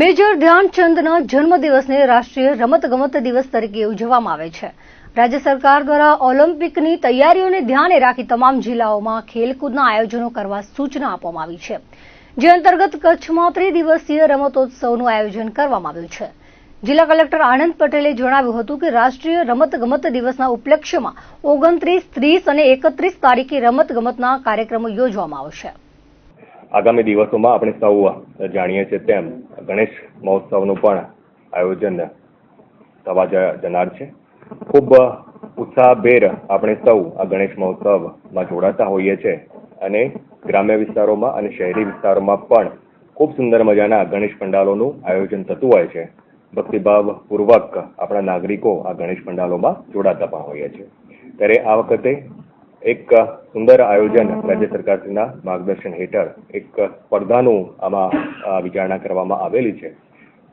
Major ધ્યાનચંદના જન્મદિવસને રાષ્ટ્રીય રમતગમત દિવસ તરીકે ઉજવવામાં આવે છે. રાજ્ય સરકાર દ્વારા ઓલિમ્પિકની તૈયારીઓને ધ્યાને રાખી તમામ જિલ્લાઓમાં ખેલકૂદના આયોજનો કરવા સૂચના આપવામાં આવી છે. જે અંતર્ગત કચ્છમાં ત્રિદિવસીય રમતોત્સવનું આયોજન કરવામાં આવ્યું છે. જિલ્લા કલેક્ટર આનંદ પટેલે જણાવ્યું હતું કે રાષ્ટ્રીય રમતગમત દિવસના ઉપલક્ષ્યમાં ઓગણત્રીસ, ત્રીસ અને એકત્રીસ તારીખે રમતગમતના કાર્યક્રમો યોજવામાં આવશે. આગામી દિવસોમાં આપણે સૌ જાણીએ છીએ તેમ ગણેશ મહોત્સવનું પણ આયોજન થવા જનાર છે. ખૂબ ઉત્સાહભેર આપણે સૌ આ ગણેશ મહોત્સવમાં જોડાતા હોઈએ છીએ અને ગ્રામ્ય વિસ્તારોમાં અને શહેરી વિસ્તારોમાં પણ ખૂબ સુંદર મજાના ગણેશ પંડાલોનું આયોજન થતું હોય છે. ભક્તિભાવ પૂર્વક આપણા નાગરિકો આ ગણેશ પંડાલોમાં જોડાતા પણ હોઈએ છીએ ત્યારે આ વખતે એક સુંદર આયોજન રાજ્ય સરકારના માર્ગદર્શન હેઠળ એક સ્પર્ધાનું આમાં વિચારણા કરવામાં આવેલી છે.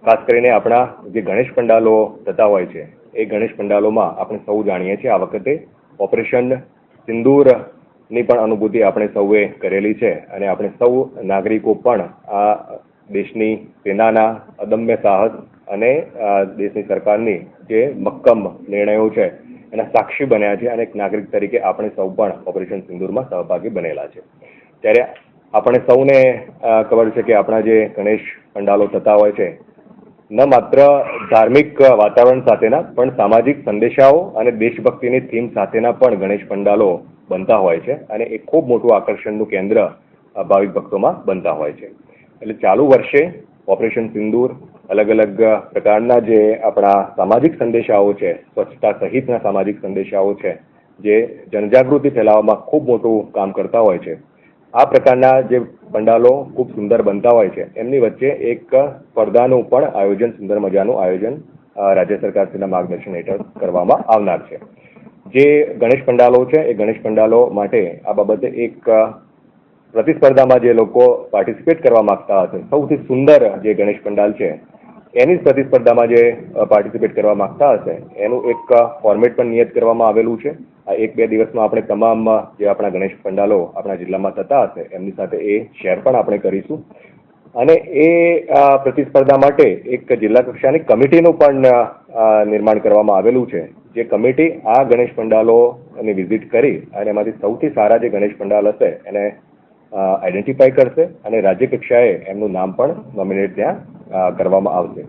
ખાસ કરીને આપણા જે ગણેશ પંડાલો થતા હોય છે, એ ગણેશ પંડાલોમાં આપણે સૌ જાણીએ છીએ આ વખતે ઓપરેશન સિંદૂરની પણ અનુભૂતિ આપણે સૌએ કરેલી છે અને આપણે સૌ નાગરિકો પણ આ દેશની સેનાના અદમ્ય સાહસ અને દેશની સરકારની જે મક્કમ નિર્ણયો છે એના સાક્ષી બન્યા છે અને એક નાગરિક તરીકે આપણે સૌ પણ ઓપરેશન સિંદૂરમાં સહભાગી બનેલા છે. ત્યારે આપણે સૌને ખબર છે કે આપણા જે ગણેશ પંડાલો થતા હોય છે, ન માત્ર ધાર્મિક વાતાવરણ સાથેના, પણ સામાજિક સંદેશાઓ અને દેશભક્તિની થીમ સાથેના પણ ગણેશ પંડાલો બનતા હોય છે અને એ ખૂબ મોટું આકર્ષણનું કેન્દ્ર ભાવિક ભક્તોમાં બનતા હોય છે. એટલે ચાલુ વર્ષે ઓપરેશન સિંદૂર અલગ અલગ પ્રકારના જે આપણા સામાજિક સંદેશાઓ છે, સ્વચ્છતા સહિતના સામાજિક સંદેશાઓ છે, જે જનજાગૃતિ ફેલાવવામાં ખૂબ મોટું કામ કરતા હોય છે. આ પ્રકારના જે પંડાલો ખૂબ સુંદર બનતા હોય છે. એમની વચ્ચે એક સ્પર્ધાનું પણ આયોજન, સુંદર મજાનું આયોજન રાજ્ય સરકારશ્રીના માર્ગદર્શન હેઠળ કરવામાં આવનાર છે. જે ગણેશ પંડાલો છે, એ ગણેશ પંડાલો માટે આ બાબતે એક પ્રતિસ્પર્ધામાં જે લોકો પાર્ટિસિપેટ કરવા માંગતા હશે. સૌથી સુંદર જે ગણેશ પંડાલ છે એની પ્રતિસ્પર્ધામાં જે પાર્ટિસિપેટ કરવા માંગતા હશે, એનું એક ફોર્મેટ પણ નિયત કરવામાં આવેલું છે. આ એક બે દિવસમાં આપણે તમામ જે આપણા ગણેશ પંડાલો આપણા જિલ્લામાં થતા હશે, એમની સાથે એ શેર પણ આપણે કરીશું. અને એ પ્રતિસ્પર્ધા માટે એક જિલ્લા કક્ષાની કમિટીનું પણ નિર્માણ કરવામાં આવેલું છે. જે કમિટી આ ગણેશ પંડાલોની વિઝિટ કરી અને એમાંથી સૌથી સારા જે ગણેશ પંડાલ હશે, એને આઈડેન્ટિફાઈ કરશે અને રાજ્ય કક્ષાએ એમનું નામ પણ નોમિનેટ ત્યાં કરવામાં આવશે.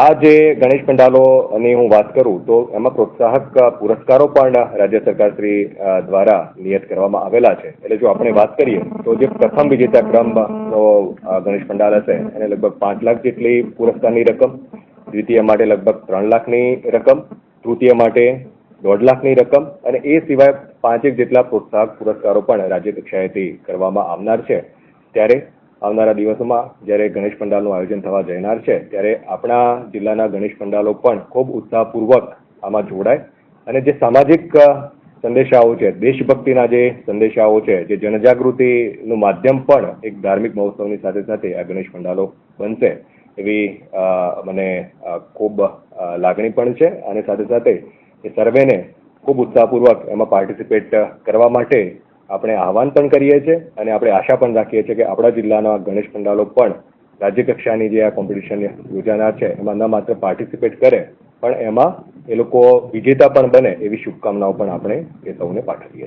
આ જે ગણેશ પંડાલોની હું વાત કરું, તો એમાં પ્રોત્સાહક પુરસ્કારો પણ રાજ્ય સરકાર શ્રી દ્વારા નિયત કરવામાં આવેલા છે. એટલે જો આપણે વાત કરીએ, તો જે પ્રથમ વિજેતા ક્રમનો ગણેશ પંડાલ હશે. એને લગભગ પાંચ લાખ જેટલી પુરસ્કારની રકમ, દ્વિતીય માટે લગભગ ત્રણ લાખની રકમ, તૃતીય માટે દોઢ લાખની રકમ અને એ સિવાય પાંચેક જેટલા પ્રોત્સાહક પુરસ્કારો પણ રાજ્ય કક્ષાએથી કરવામાં આવનાર છે. ત્યારે આવનારા દિવસોમાં જ્યારે ગણેશ પંડાલનું આયોજન થવા જનાર છે, ત્યારે આપણા જિલ્લાના ગણેશ પંડાલો પણ ખૂબ ઉત્સાહપૂર્વક આમાં જોડાય. અને જે સામાજિક સંદેશાઓ છે, દેશભક્તિના જે સંદેશાઓ છે, જે જનજાગૃતિનું માધ્યમ પણ એક ધાર્મિક મહોત્સવની સાથે સાથે આ ગણેશ પંડાલો બનશે એવી મને ખૂબ લાગણી પણ છે. અને સાથે સાથે એ સર્વેને ખૂબ ઉત્સાહપૂર્વક એમાં પાર્ટિસિપેટ કરવા માટે આપણે આહવાન પણ કરીએ છીએ અને આપણે આશા પણ રાખીએ છીએ કે આપણા જિલ્લાના ગણેશ પંડાલો પણ રાજ્ય કક્ષાની જે આ કોમ્પિટિશન યોજાનાર છે, એમાં ન માત્ર પાર્ટિસિપેટ કરે, પણ એમાં એ લોકો વિજેતા પણ બને એવી શુભકામનાઓ પણ આપણે એ સૌને પાઠવીએ